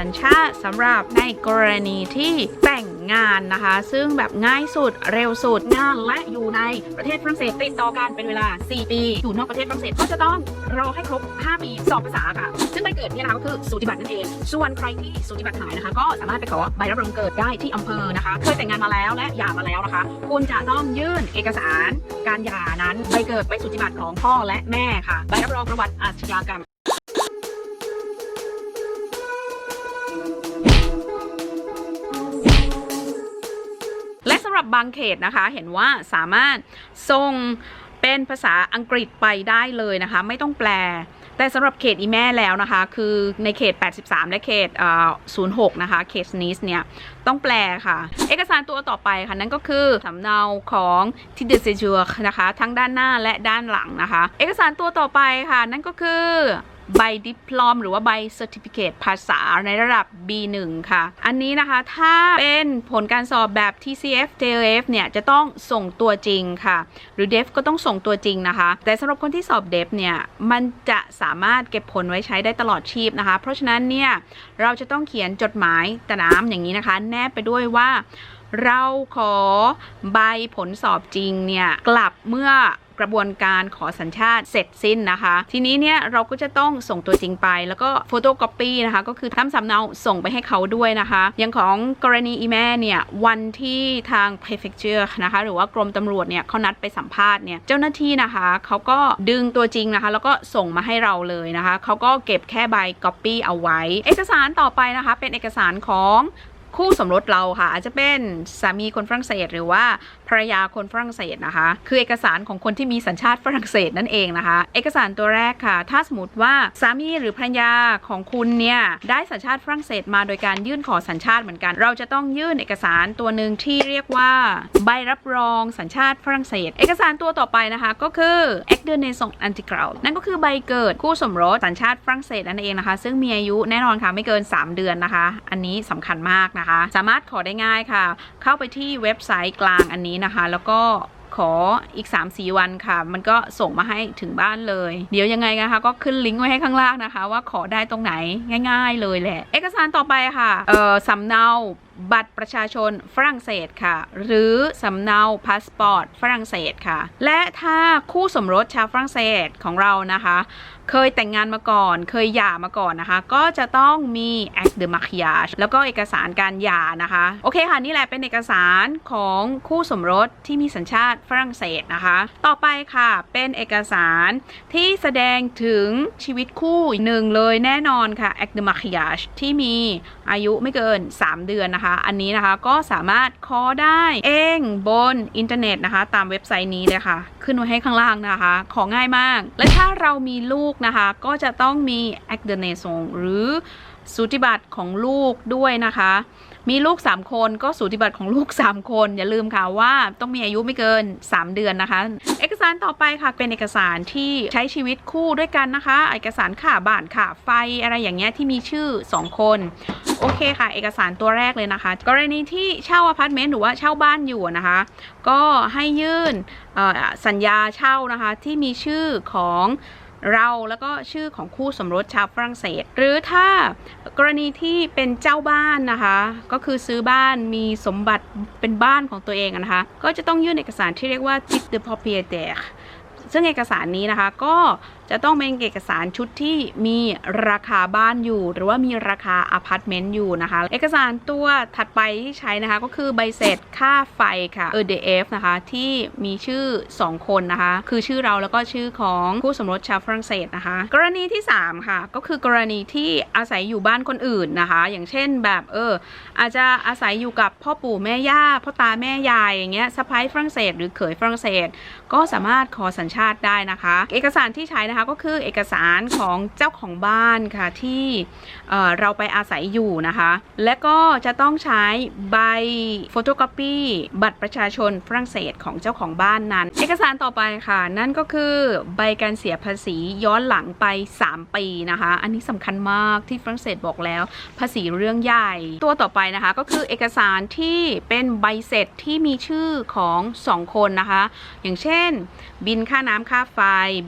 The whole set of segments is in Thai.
สัญชาติสำหรับในกรณีที่แต่งงานนะคะ ซึ่งแบบง่ายสุดเร็วสุดงานและอยู่ในประเทศฝรั่งเศสติดต่อกันเป็นเวลา 4 ปี อยู่นอกประเทศฝรั่งเศสก็จะต้องรอให้ครบ 5 ปีสอบภาษาค่ะ ซึ่งใบเกิดเนี่ยนะคะก็คือสูติบัตรนั่นเอง ส่วนใครที่สูติบัตรหายนะคะ ก็สามารถไปขอใบรับรองเกิดได้ที่อำเภอนะคะ เคยแต่งงานมาแล้วและหย่ามาแล้วนะคะ คุณจะต้องยื่นเอกสาร การหย่านั้นใบเกิดใบสูติบัตรของพ่อและแม่ค่ะ ใบรับรองประวัติอาชญากรรม หรับบางเขตนะคะ เห็นว่าสามารถส่งเป็นภาษาอังกฤษไปได้เลยนะคะ ไม่ต้องแปล แต่สำหรับเขตอีแม่แล้วนะคะ คือในเขต 83 และเขต06 นะคะ เขตนิสเนี่ยต้องแปลค่ะ เอกสารตัวต่อไปค่ะ นั่นก็คือสำเนาของที่เดเซจูนะคะ ทั้งด้านหน้าและด้านหลังนะคะ เอกสารตัวต่อไปค่ะ นั่นก็คือ ใบดิปลอม หรือว่าใบ Certificate ภาษาในระดับ B1 ค่ะ อันนี้นะคะถ้าเป็นผลการสอบแบบ TCF TLF เนี่ย จะต้องส่งตัวจริงค่ะ หรือ DEF ก็ต้องส่งตัวจริงนะคะ แต่สำหรับคนที่สอบ DEF เนี่ย มันจะสามารถเก็บผลไว้ใช้ได้ตลอดชีพนะคะ เพราะฉะนั้นเนี่ย เราจะต้องเขียนจดหมายตะน้ำอย่างนี้นะคะ แนบไปด้วยว่าเราขอใบผลสอบจริงเนี่ย กลับเมื่อ กระบวนการขอสัญชาติเสร็จสิ้นนะคะ ทีนี้เนี่ยเราก็จะต้องส่งตัวจริงไป แล้วก็โฟโต้ก o ปีนะคะ ก็คือทำสำเนาส่งไปให้เขาด้วยนะคะอย่างของกรณีอีแม่เนี่ยวันที่ทาง prefecture นะคะ หรือว่ากรมตำรวจเนี่ยเขานัดไปสัมภาษณ์เนี่ยเจ้าหน้าที่นะคะเขาก็ดึงตัวจริงนะคะ แล้วก็ส่งมาให้เราเลยนะคะเขาก็เก็บแค่ใบ copy เอาไว้ เอกสารต่อไปนะคะ เป็นเอกสารของคู่สมรสเราค่ะ อาจจะเป็นสามีคนฝรั่งเศสหรือว่า ภรรยาคนฝรั่งเศสนะคะ คือเอกสารของคนที่มีสัญชาติฝรั่งเศสนั่นเองนะคะ เอกสารตัวแรกค่ะ ถ้าสมมติว่าสามีหรือภรรยาของคุณเนี่ยได้สัญชาติฝรั่งเศสมาโดยการยื่นขอสัญชาติเหมือนกัน เราจะต้องยื่นเอกสารตัวหนึ่งที่เรียกว่า ใบรับรองสัญชาติฝรั่งเศส เอกสารตัวต่อไปนะคะก็คือ a c t de naissance intégrale นั่นก็คือใบเกิดคู่สมรสสัญชาติฝรั่งเศสนั่นเองนะคะ ซึ่งมีอายุแน่นอนค่ะไม่เกิน 3 เดือนนะคะ อันนี้สำคัญมากนะคะ สามารถขอได้ง่ายค่ะ เข้าไปที่เว็บไซต์กลางอันนี้นะคะ แล้วก็ขออีก 3-4 วันค่ะ มันก็ส่งมาให้ถึงบ้านเลย เดี๋ยวยังไงนะคะ ก็ขึ้นลิงก์ไว้ให้ข้างล่างนะคะ ว่าขอได้ตรงไหนง่าย ๆ เลยแหละ เอกสารต่อไปค่ะ เอ่อสำเนา บัตรประชาชนฝรั่งเศสค่ะ หรือสำเนาพาสปอร์ตฝรั่งเศสค่ะ และถ้าคู่สมรสชาวฝรั่งเศสของเรานะคะ เคยแต่งงานมาก่อน เคยหย่ามาก่อนนะคะ ก็จะต้องมี act de mariage แล้วก็เอกสารการหย่านะคะ โอเคค่ะ นี่แหละเป็นเอกสารของคู่สมรสที่มีสัญชาติฝรั่งเศสนะคะ ต่อไปค่ะเป็นเอกสารที่แสดงถึงชีวิตคู่หนึ่งเลยแน่นอนค่ะ act de mariage ที่มีอายุไม่เกิน 3 เดือนนะคะอันนี้นะคะก็สามารถขอได้เองบนอินเทอร์เน็ตนะคะ ตามเว็บไซต์นี้เลยค่ะ ขึ้นไว้ให้ข้างล่างนะคะ ของง่ายมาก และถ้าเรามีลูกนะคะ ก็จะต้องมี act de n a t i o n หรือสูติบัตรของลูกด้วยนะคะ มีลูก 3 คนก็สูติบัตรของลูก 3 คน อย่าลืมค่ะว่าต้องมีอายุไม่เกิน 3 เดือนนะคะ เอกสารต่อไปค่ะเป็นเอกสารที่ใช้ชีวิตคู่ด้วยกันนะคะ เอกสารค่าบ้านค่าไฟอะไรอย่างเงี้ยที่มีชื่อ 2 คนโอเคค่ะ เอกสารตัวแรกเลยนะคะ กรณีที่เช่าอพาร์ตเมนต์หรือว่าเช่าบ้านอยู่นะคะ ก็ให้ยื่นสัญญาเช่านะคะที่มีชื่อของ เราแล้วก็ชื่อของคู่สมรสชาวฝรั่งเศส หรือถ้ากรณีที่เป็นเจ้าบ้านนะคะ ก็คือซื้อบ้านมีสมบัติเป็นบ้านของตัวเองนะคะ ก็จะต้องยื่นเอกสารที่เรียกว่า titre de propriétaire ซึ่งเอกสารนี้นะคะก็ จะต้องเป็นเอกสารชุดที่มีราคาบ้านอยู่ หรือว่ามีราคาอพาร์ตเมนต์อยู่นะคะ เอกสารตัวถัดไปที่ใช้นะคะก็คือใบเสร็จค่าไฟค่ะ EDF นะคะที่มีชื่อ 2 คนนะคะ คือชื่อเราแล้วก็ชื่อของคู่สมรสชาวฝรั่งเศสนะคะ กรณีที่ 3 ค่ะ ก็คือกรณีที่อาศัยอยู่บ้านคนอื่นนะคะ อย่างเช่นแบบเอออาจจะอาศัยอยู่กับพ่อปู่แม่ย่าพ่อตาแม่ยายอย่างเงี้ยสะพ้ายฝรั่งเศส หรือเขยฝรั่งเศส ก็สามารถขอสัญชาติได้นะคะ เอกสารที่ใช้นะคะก็คือเอกสารของเจ้าของบ้านค่ะที่เเราไปอาศัยอยู่นะคะ และก็จะต้องใช้ใบโฟโตก o ปีบัตรประชาชนฝรั่งเศสของเจ้าของบ้านนั้น เอกสารต่อไปค่ะ นั่นก็คือใบการเสียภาษีย้อนหลังไป 3 ปีนะคะ อันนี้สำคัญมากที่ฝรั่งเศสบอกแล้ว ภาษีเรื่องใหญ่ ตัวต่อไปนะคะก็คือเอกสารที่เป็นใบเสร็จที่มีชื่อของ 2 คนนะคะ อย่างเช่น บินค่าน้ำค่าไฟ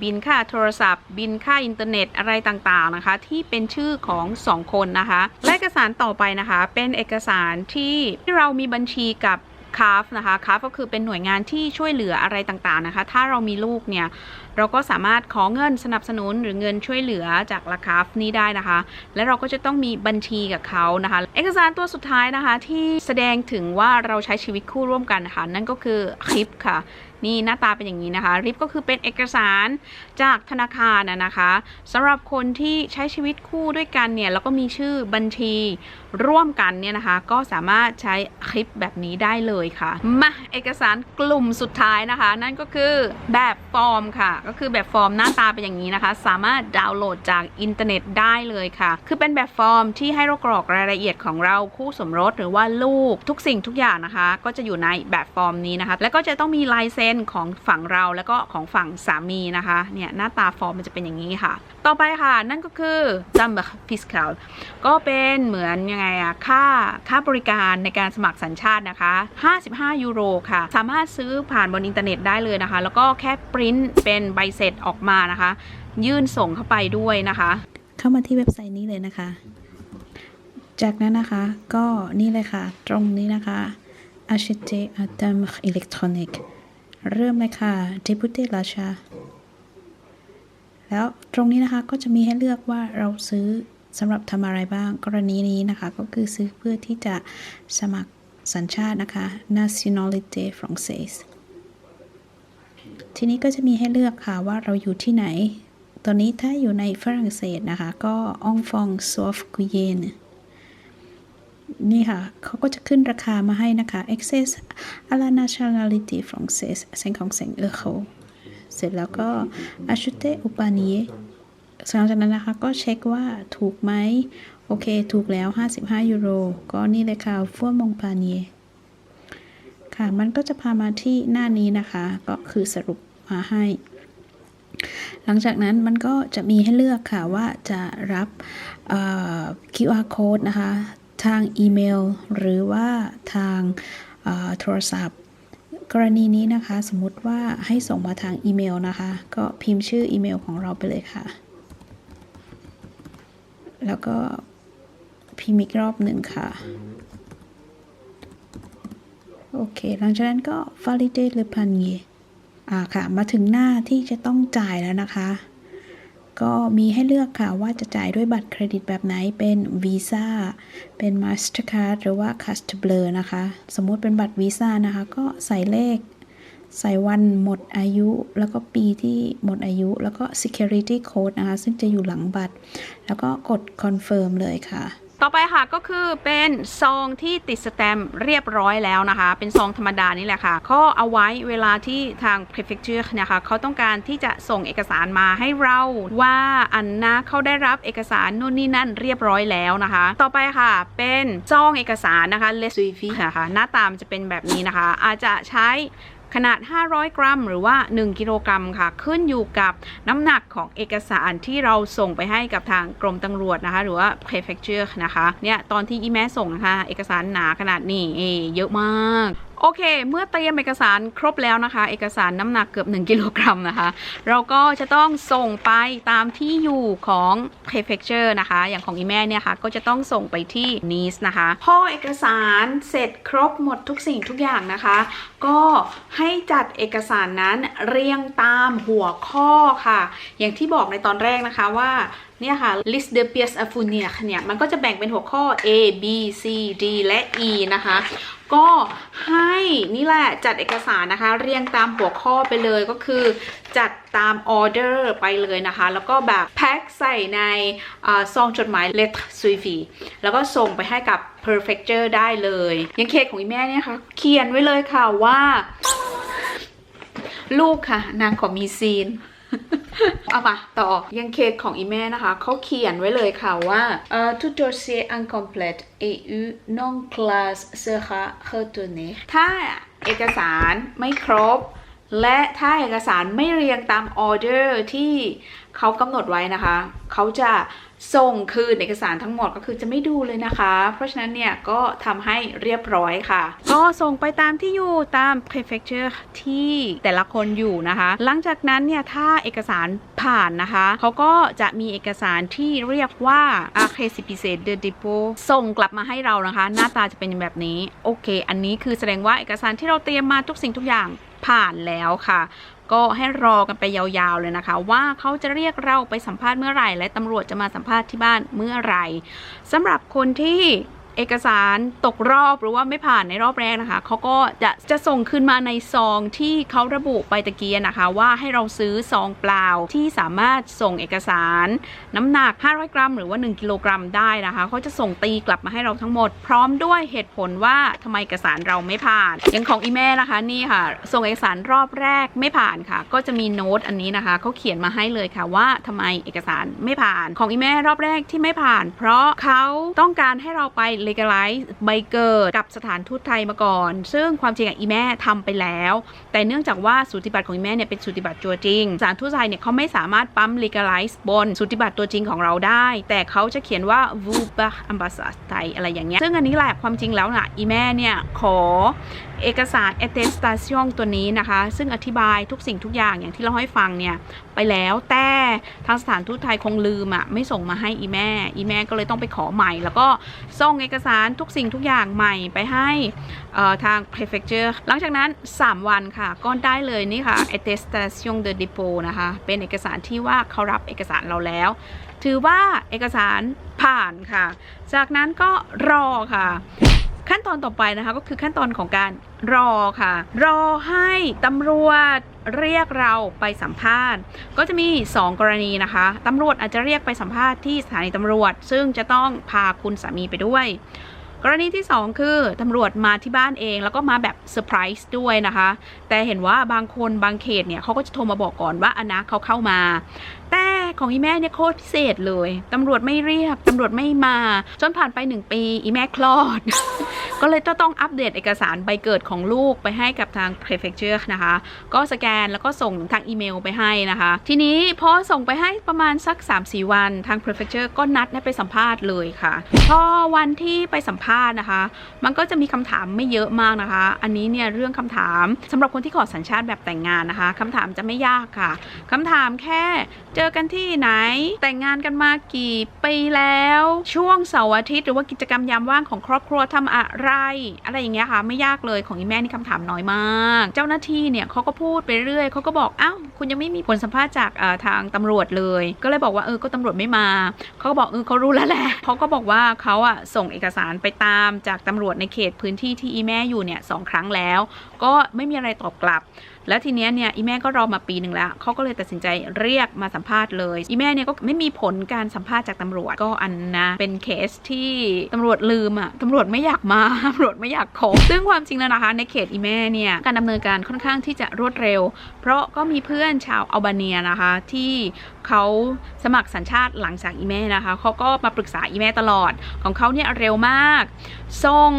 บินค่าโทรศศัพท์ บินค่าอินเทอร์เน็ตอะไรต่างๆนะคะ ที่เป็นชื่อของสองคนนะคะ และเอกสารต่อไปนะคะ เป็นเอกสารที่เรามีบัญชีกับคาฟนะคะคาฟก็คือเป็นหน่วยงานที่ช่วยเหลืออะไรต่างๆนะคะ ถ้าเรามีลูกเนี่ย เราก็สามารถขอเงินสนับสนุนหรือเงินช่วยเหลือจากราคาฟนี้ได้นะคะ และเราก็จะต้องมีบัญชีกับเขานะคะ เอกสารตัวสุดท้ายนะคะ ที่แสดงถึงว่าเราใช้ชีวิตคู่ร่วมกันนะคะ นั่นก็คือคลิปค่ะนี่หน้าตาเป็นอย่างนี้นะคะ ริปก็คือเป็นเอกสารจากธนาคารนะนะคะสำหรับคนที่ใช้ชีวิตคู่ด้วยกันเนี่ยแล้วก็มีชื่อบัญชีร่วมกันเนี่ยนะคะ ก็สามารถใช้คลิปแบบนี้ได้เลยค่ะมาเอกสารกลุ่มสุดท้ายนะคะ นั่นก็คือแบบฟอร์มค่ะก็คือแบบฟอร์มหน้าตาเป็นอย่างนี้นะคะ สามารถดาวน์โหลดจากอินเทอร์เน็ตได้เลยค่ะ คือเป็นแบบฟอร์มที่ให้เรากรอกรายละเอียดของเราคู่สมรสหรือว่าลูกทุกสิ่งทุกอย่างนะคะ ก็จะอยู่ในแบบฟอร์มนี้นะคะ แล้วก็จะต้องมีลายเซ็นของฝั่งเราแล้วก็ของฝั่งสามีนะคะเนี่ยหน้าตาฟอร์มมันจะเป็นอย่างนี้ค่ะ ต่อไปค่ะนั่นก็คือจัมเบอร์ฟิสคาลก็เป็นเหมือนยังไงอะค่าค่าบริการในการสมัครสัญชาตินะคะ 55 ยูโรค่ะ สามารถซื้อผ่านบนอินเทอร์เน็ตได้เลยนะคะ แล้วก็แค่ปริ้นเป็นใบเสร็จออกมานะคะ ยื่นส่งเข้าไปด้วยนะคะ เข้ามาที่เว็บไซต์นี้เลยนะคะ จากนั้นนะคะก็นี่เลยค่ะ ตรงนี้นะคะ acheter un timbre électronique เริ่มเลยค่ะ débuter l'achat แล้วตรงนี้นะคะก็จะมีให้เลือกว่าเราซื้อสำหรับทำอะไรบ้างกรณีนี้นะคะ ก็คือซื้อเพื่อที่จะสมัครสัญชาตินะคะ nationalité française ทีนี้ก็จะมีให้เลือกค่ะว่าเราอยู่ที่ไหน ตอนนี้ถ้าอยู่ในฝรั่งเศสนะคะ ก็องฟองซอฟกุเยนนี่ค่ะ เขาก็จะขึ้นราคามาให้นะคะ access à la nationalité française 55 euros เสร็จแล้วก็ acheter au panier หลังจากนั้นนะคะ ก็เช็คว่าถูกไหม โอเค ถูกแล้ว 55 ยูโร ก็นี่เลยค่ะฟัวมงปาเนีย ค่ะ มันก็จะพามาที่หน้านี้นะคะ ก็คือสรุปมาให้ หลังจากนั้นมันก็จะมีให้เลือกค่ะว่าจะรับ QR code นะคะ ทางอีเมล หรือว่าทางโทรศัพท์ กรณีนี้นะคะ สมมติว่าให้ส่งมาทางอีเมลนะคะ ก็พิมพ์ชื่ออีเมลของเราไปเลยค่ะ แล้วก็พิมพ์อีกรอบหนึ่งค่ะ โอเค หลังจากนั้นก็ validate le panier อ่าค่ะ มาถึงหน้าที่จะต้องจ่ายแล้วนะคะ ก็มีให้เลือกค่ะว่าจะจ่ายด้วยบัตรเครดิตแบบไหน เป็น Visa เป็น Mastercard หรือว่า Custblur นะคะ สมมุติเป็นบัตร Visa นะคะ ก็ใส่เลข ใส่วันหมดอายุ แล้วก็ปีที่หมดอายุ แล้วก็ security code นะคะ ซึ่งจะอยู่หลังบัตร แล้วก็กด confirm เลยค่ะ ต่อไปค่ะก็คือเป็นซองที่ติดสแตมป์เรียบร้อยแล้วนะคะ เป็นซองธรรมดานี่แหละค่ะก็เอาไว้เวลาที่ทาง prefecture นะคะเขาต้องการที่จะส่งเอกสารมาให้เราว่าอันนะเขาได้รับเอกสารนู่นนี่นั่นเรียบร้อยแล้วนะคะ ต่อไปค่ะเป็นซองเอกสารนะคะ le suivi นะคะหน้าตามนจะเป็นแบบนี้นะคะ อาจจะใช้ ขนาด 500 กรัม หรือว่า 1 กิโลกรัมค่ะ ขึ้นอยู่กับน้ำหนักของเอกสารที่เราส่งไปให้กับทางกรมตำรวจนะคะ หรือว่า prefecture นะคะ เนี่ย ตอนที่อีแม่ส่งนะคะ เอกสารหนาขนาดนี้เอเยอะมาก โอเค เมื่อเตรียมเอกสารครบแล้วนะคะ เอกสารน้ำหนักเกือบ 1 กิโลกรัมนะคะ เราก็จะต้องส่งไปตามที่อยู่ของ prefecture นะคะ อย่างของอีแม่เนี่ยค่ะ ก็จะต้องส่งไปที่ Nice นะคะ พอเอกสารเสร็จครบหมดทุกสิ่งทุกอย่างนะคะ ก็ให้จัดเอกสารนั้นเรียงตามหัวข้อค่ะ อย่างที่บอกในตอนแรกนะคะว่า เนี่ยค่ะ list de pièces à fournir เนี่ย มันก็จะแบ่งเป็นหัวข้อ A B C D และ E นะคะ ก็ให้นี่แหละจัดเอกสารนะคะ เรียงตามหัวข้อไปเลยก็คือ จัดตามออเดอร์ไปเลยนะคะ แล้วก็แบบแพ็คใส่ในซองจดหมาย lettre suivi แล้วก็ส่งไปให้กับ perfecture ได้เลยย่างเคสของอีแม่เนี่ยค่ะ เขียนไว้เลยค่ะว่า ลูกค่ะ นางขอมีซีน เอามาต่อยังเคสของอีแม่นะคะ เขาเขียนไว้เลยค่ะว่าเอ่อ tout dossier incomplète et u non classe sera retenu ถ้าเอกสารไม่ครบ และถ้าเอกสารไม่เรียงตามออเดอร์ที่เขากำหนดไว้นะคะ เขาจะส่งคืนเอกสารทั้งหมดก็คือจะไม่ดูเลยนะคะ เพราะฉะนั้นเนี่ยก็ทำให้เรียบร้อยค่ะ ก็ส่งไปตามที่อยู่ตาม prefecture ที่แต่ละคนอยู่นะคะ หลังจากนั้นเนี่ยถ้าเอกสารผ่านนะคะ เขาก็จะมีเอกสารที่เรียกว่า a c r e c i p i c e de depot ส่งกลับมาให้เรานะคะ หน้าตาจะเป็นแบบนี้ โอเค อันนี้คือแสดงว่าเอกสารที่เราเตรียมมาทุกสิ่งทุกอย่าง ผ่านแล้วค่ะ ก็ให้รอกันไปยาวๆเลยนะคะ ว่าเขาจะเรียกเราไปสัมภาษณ์เมื่อไหร่ และตำรวจจะมาสัมภาษณ์ที่บ้านเมื่อไหร่สำหรับคนที่ เอกสารตกรอบหรือว่าไม่ผ่านในรอบแรกนะคะเขาก็จะจะส่งคืนมาในซองที่เขาระบุไปตะเกียนะคะ ว่าให้เราซื้อซองเปล่าที่สามารถส่งเอกสาร น้ำหนัก 500 กรัม หรือว่า 1 กิโลกรัมได้นะคะเขาจะส่งตีกลับมาให้เราทั้งหมด พร้อมด้วยเหตุผลว่าทำไมเอกสารเราไม่ผ่านอย่างของอีเมลนะคะนี่ค่ะ ส่งเอกสารรอบแรกไม่ผ่านค่ะ ก็จะมีโน้ตอันนี้นะคะเขาเขียนมาให้เลยค่ะว่าทำไมเอกสารไม่ผ่าน ของอีเมลรอบแรกที่ไม่ผ่าน เพราะเขาต้องการให้เราไป legalize ใบเกิดกับสถานทูตไทยมาก่อน ซึ่งความจริงอะอีแม่ทำไปแล้ว แต่เนื่องจากว่าสูติบัตรของอีแม่เนี่ยเป็นสูติบัตรตัวจริงสถานทูตไทยเนี่ยเขาไม่สามารถปั๊ม legalize บนสูติบัตรตัวจริงของเราได้ แต่เขาจะเขียนว่า v u b a ambassad ไทยอะไรอย่างเงี้ยซึ่งอันนี้แหละความจริงแล้วนะอีแม่เนี่ยขอ เอกสาร attestation ตัวนี้นะคะ ซึ่งอธิบายทุกสิ่งทุกอย่างอย่างที่เราให้ฟังเนี่ยไปแล้วแต่ทางสถานทูตไทยคงลืมอะ่ะไม่ส่งมาให้อีแม่ อีแม่ก็เลยต้องไปขอใหม่ แล้วก็ส่งเอกสารทุกสิ่งทุกอย่างใหม่ไปให้ทาง prefecture หลังจากนั้น 3 วันค่ะ ก็ได้เลยนี่ค่ะ attestation de depot นะคะ เป็นเอกสารที่ว่าเขารับเอกสารเราแล้ว ถือว่าเอกสารผ่านค่ะ จากนั้นก็รอค่ะ ขั้นตอนต่อไปนะคะก็คือขั้นตอนของการรอค่ะ รอให้ตำรวจเรียกเราไปสัมภาษณ์ ก็จะมี 2 กรณีนะคะตำรวจอาจจะเรียกไปสัมภาษณ์ที่สถานีตำรวจ ซึ่งจะต้องพาคุณสามีไปด้วย กรณีที่ 2 คือตำรวจมาที่บ้านเอง แล้วก็มาแบบเซอร์ไพรส์ด้วยนะคะ แต่เห็นว่าบางคนบางเขตเนี่ยเขาก็จะโทรมาบอกก่อนว่าอนนะเขาเข้ามา แต่ของอีแม่เนี่ยโคตรพิเศษเลย ตำรวจไม่เรียก ตำรวจไม่มา จนผ่านไปหนึ่งปี อีแม่คลอด ก็เลยต้องอัปเดตเอกสารใบเกิดของลูกไปให้กับทาง prefecture นะคะ ก็สแกนแล้วก็ส่งทางอีเมลไปให้นะคะ ทีนี้พอส่งไปให้ประมาณสัก 3-4 วัน ทาง prefecture ก็นัดให้ไปสัมภาษณ์เลยค่ะ พอวันที่ไปสัมภาษณ์นะคะ มันก็จะมีคำถามไม่เยอะมากนะคะ อันนี้เนี่ยเรื่องคำถามสำหรับคนที่ขอสัญชาติแบบแต่งงานนะคะคำถามจะไม่ยากค่ะคำถามแค่เจอกันที่ไหน แต่งงานกันมากี่ปีแล้ว ช่วงเสาร์อาทิตย์หรือว่ากิจกรรมยามว่างของครอบครัวทำอะไร อะไรอย่างเงี้ยค่ะ ไม่ยากเลยของอีแม่นี่คำถามน้อยมาก เจ้าหน้าที่เนี่ยเขาก็พูดไปเรื่อยเขาก็บอกอ้าวคุณยังไม่มีผลสัมภาษณ์จากทางตำรวจเลย ก็เลยบอกว่าเออก็ตำรวจไม่มาเขาก็บอกเออเขารู้แล้วแหละเขาก็บอกว่าเขาอะส่งเอกสารไปตามจากตำรวจในเขตพื้นที่ที่อีแม่อยู่เนี่ยสองครั้งแล้ว ก็ไม่มีอะไรตอบกลับ แล้วทีเนี้ยเนี่ยอีแม่ก็รอมาปีหนึ่งแล้วเขาก็เลยตัดสินใจเรียกมาสัมภาษณ์เลยอีแม่เนี่ยก็ไม่มีผลการสัมภาษณ์จากตำรวจก็อันนะเป็นเคสที่ตำรวจลืมอะตำรวจไม่อยากมาตำรวจไม่อยากขอซึ่งความจริงแล้วนะคะ ในเขตอีแม่เนี่ยการดำเนินการค่อนข้างที่จะรวดเร็ว เพราะก็มีเพื่อนชาวอัลบาเนียนะคะ ที่เขาสมัครสัญชาติหลังจากอีแม่นะคะเขาก็มาปรึกษาอีแม่ตลอดของเขาเนี่ยเร็วมากส่ง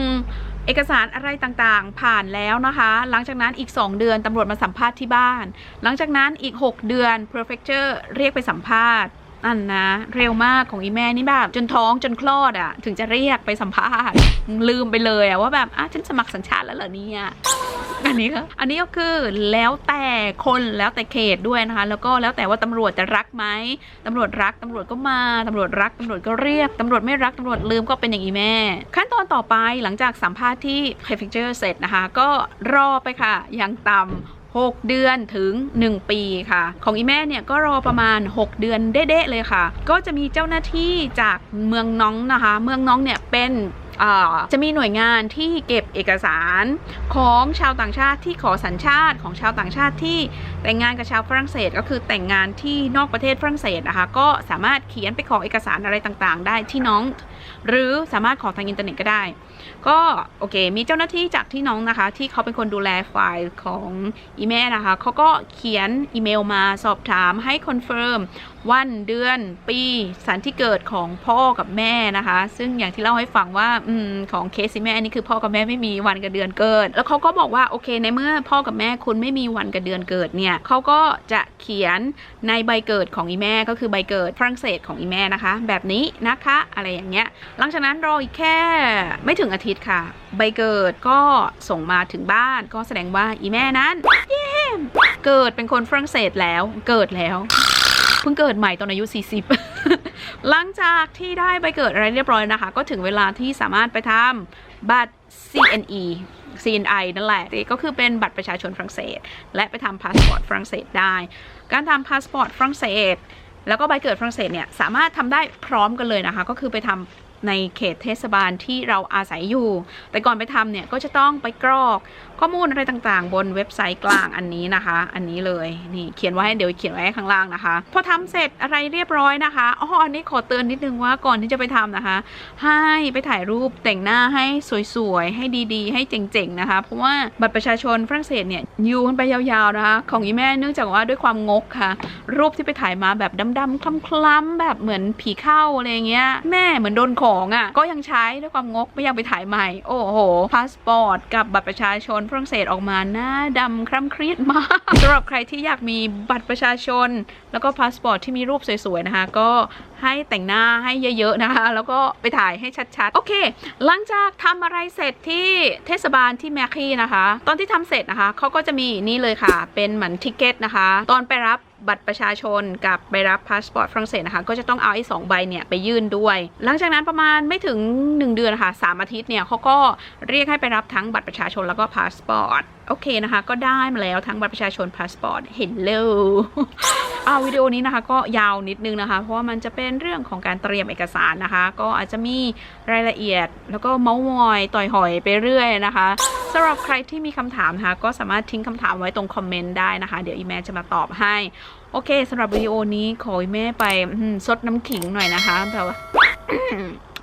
เอกสารอะไรต่างๆ ผ่านแล้วนะคะ หลังจากนั้นอีก 2 เดือนตำรวจมาสัมภาษณ์ที่บ้าน หลังจากนั้นอีก 6 เดือน prefecture เรียกไปสัมภาษณ์อันนะเร็วมากของอีแม่นี่แบบจนท้องจนคลอดอะ่ะ ถึงจะเรียกไปสัมภาษณ์ลืมไปเลยอะว่าแบบอะฉันสมัครสัญชาติแล้วเหรอเนี่ย อันนี้ก็อันนี้ก็คือแล้วแต่คนแล้วแต่เขตด้วยนะคะ แล้วก็แล้วแต่ว่าตำรวจจะรักไหมตำรวจรักตำรวจก็มาตำรวจรักตำรวจก็เรียกตำรวจไม่รักตำรวจลืมก็เป็นอย่างอีแม่ ขั้นตอนต่อไปหลังจากสัมภาษณ์ที่ prefecture เสร็จนะคะ ก็รอไปค่ะอย่างต่ำ6 เดือนถึง 1 ปีค่ะ ของอีแม่เนี่ยก็รอประมาณ 6 เดือนเด๊ะๆเลยค่ะ ก็จะมีเจ้าหน้าที่จากเมืองน้องนะคะ เมืองน้องเนี่ยเป็น จะมีหน่วยงานที่เก็บเอกสารของชาวต่างชาติที่ขอสัญชาติของชาวต่างชาติที่แต่งงานกับชาวฝรั่งเศส ก็คือแต่งงานที่นอกประเทศฝรั่งเศสนะคะก็สามารถเขียนไปขอเอกสารอะไรต่างๆ ได้ที่น้อง หรือสามารถขอทางอินเทอร์เน็ตก็ได้ ก็โอเค มีเจ้าหน้าที่จากที่น้องนะคะ ที่เขาเป็นคนดูแลไฟล์ของอีเมลนะคะเขาก็เขียนอีเมลมาสอบถามให้คอนเฟิร์มวันเดือนปีสถานที่เกิดของพ่อกับแม่นะคะ ซึ่งอย่างที่เล่าให้ฟังว่าอของเคสแม่อันนี้คือพ่อกับแม่ไม่มีวันกับเดือนเกิด แล้วเขาก็บอกว่าโอเคในเมื่อพ่อกับแม่คุณไม่มีวันกับเดือนเกิดเนี่ยเขาก็จะเขียนในใบเกิดของอีแม่ก็คือใบเกิดฝรั่งเศสของอีแม่นะคะ แบบนี้นะคะ อะไรอย่างเงี้ย หลังจากนั้นรออีกแค่ไม่ถึงอาทิตย์ค่ะ ใบเกิดก็ส่งมาถึงบ้านก็แสดงว่าอีแม่นั้น เย้เกิดเป็นคนฝรั่งเศสแล้วเกิดแล้วเพิ่งเกิดใหม่ตอนอายุ 40 หลังจากที่ได้ใบเกิดอะไรเรียบร้อยนะคะ ก็ถึงเวลาที่สามารถไปทำบัตร CNE CNI นั่นแหละ ก็คือเป็นบัตรประชาชนฝรั่งเศส และไปทำพาสปอร์ตฝรั่งเศสได้ การทำพาสปอร์ตฝรั่งเศสแล้วก็ใบเกิดฝรั่งเศสเนี่ยสามารถทำได้พร้อมกันเลยนะคะ ก็คือไปทำ ในเขตเทศบาลที่เราอาศัยอยู่ แต่ก่อนไปทำเนี่ยก็จะต้องไปกรอกข้อมูลอะไรต่างๆ บนเว็บไซต์กลางอันนี้นะคะ อันนี้เลยนี่เขียนไว้เดี๋ยวเขียนไว้ข้างล่างนะคะ พอทำเสร็จอะไรเรียบร้อยนะคะอ๋ออันนี้ขอเตือนนิดนึงว่าก่อนที่จะไปทำนะคะ ให้ไปถ่ายรูปแต่งหน้าให้สวยๆให้ดีๆ ให้เจ๋งๆนะคะ เพราะว่าบัตรประชาชนฝรั่งเศสเนี่ยยูกันไปยาวๆนะคะ ของอีแม่เนื่องจากว่าด้วยความงกค่ะ รูปที่ไปถ่ายมาแบบดำๆคล้ำๆแบบเหมือนผีเข้าอะไรเงี้ยแม่เหมือนโดนของอะ่ะก็ยังใช้ด้วยความงกไม่ยังไปถ่ายใหม่ โอ้โหพาสปอร์ตกับบัตรประชาชนฝรั่งเศสออกมาหน้าดำคล้ำเครียดมากสำหรับใครที่อยากมีบัตรประชาชน แล้วก็พาสปอร์ตที่มีรูปสวยๆนะคะ ก็ให้แต่งหน้าให้เยอะๆนะคะ แล้วก็ไปถ่ายให้ชัดๆ โอเค หลังจากทำอะไรเสร็จที่เทศบาลที่แมคคีนะคะ ตอนที่ทำเสร็จนะคะเขาก็จะมีนี่เลยค่ะ เป็นเหมือนทิเกตนะคะ ตอนไปรับ บัตรประชาชนกับใบรับพาสปอร์ตฝรั่งเศสนะคะก็จะต้องเอาไอ้สองใบเนี่ยไปยื่นด้วย หลังจากนั้นประมาณไม่ถึง 1 เดือนนะคะสามอาทิตย์เนี่ยเขาก็เรียกให้ไปรับทั้งบัตรประชาชนแล้วก็พาสปอร์ตโอเคนะคะ ก็ได้มาแล้วทั้งบัตรประชาชนพาสปอร์ตเห็นเลยเอาวิดีโอนี้นะคะก็ยาวนิดนึงนะคะ เพราะว่ามันจะเป็นเรื่องของการเตรียมเอกสารนะคะ ก็อาจจะมีรายละเอียด แล้วก็เมาส์มอยต่อยหอยไปเรื่อยนะคะสำหรับใครที่มีคำถามนะคะก็สามารถทิ้งคำถามไว้ตรงคอมเมนต์ได้นะคะ เดี๋ยวอีแม่จะมาตอบให้ โอเคสำหรับวิดีโอนี้ขออีแม่ไปซดน้ำขิงหน่อยนะคะแบบว่า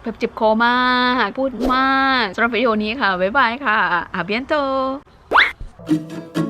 แบบเจ็บคอมาก พูดมากสำหรับวิดีโอนี้ค่ะ บ๊ายบายค่ะอาเบียนโต Thank you.